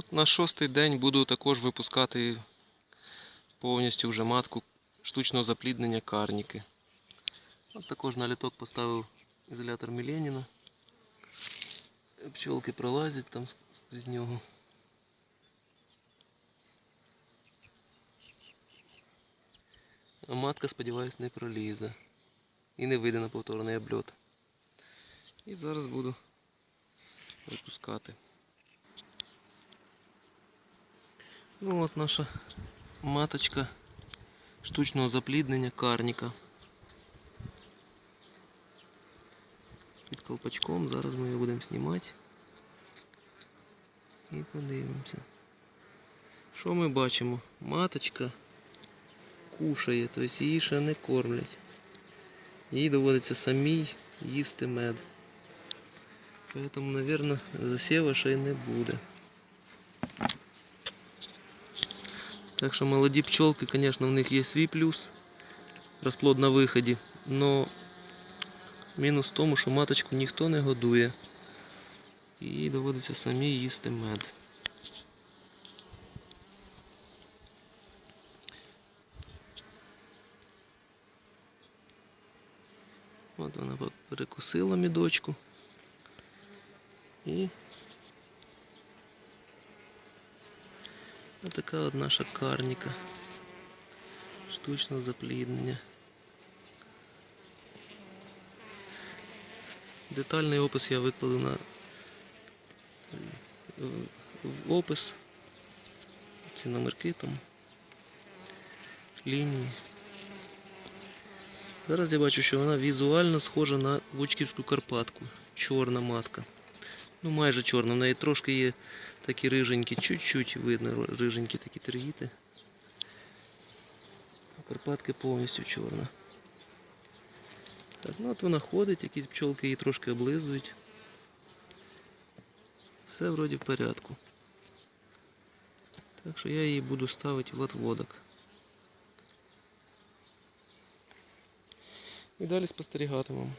От на шостий день буду також випускати повністю вже матку штучного запліднення карніки. От також на літок поставив ізолятор Міленіна. Пчолки пролазять там з нього. А матка, сподіваюсь, не пролізе. І не вийде на повторний обльот. І зараз буду випускати. Ну от наша маточка штучного запліднення карніка. Під колпачком, зараз ми його будемо знімати. І подивимося. Що ми бачимо? Маточка кушає, тобто її ще не кормлять. Їй доводиться самій їсти мед. Поэтому, наверное, засіва ще й не буде. Так що молоді пчелки, конечно, в них є свій плюс. Розплод на виході. Но мінус в тому, що маточку ніхто не годує. І доводиться самі їсти мед. От вона перекусила мідочку. І Отака от наша карніка. Штучне запліднення. Детальний опис я викладу на в опис. Ці номерки там. Лінії. Зараз я бачу, що вона візуально схожа на Вучківську Карпатку. Чорна матка. Ну майже чорна, в неї трошки є такі риженькі, чуть-чуть видно риженькі такі тергіти. А Карпатки повністю чорна. Так, ну от вона ходить, якісь пчолки її трошки облизують. Все вроді в порядку. Так що я її буду ставити в отводок. І далі спостерігатимемо.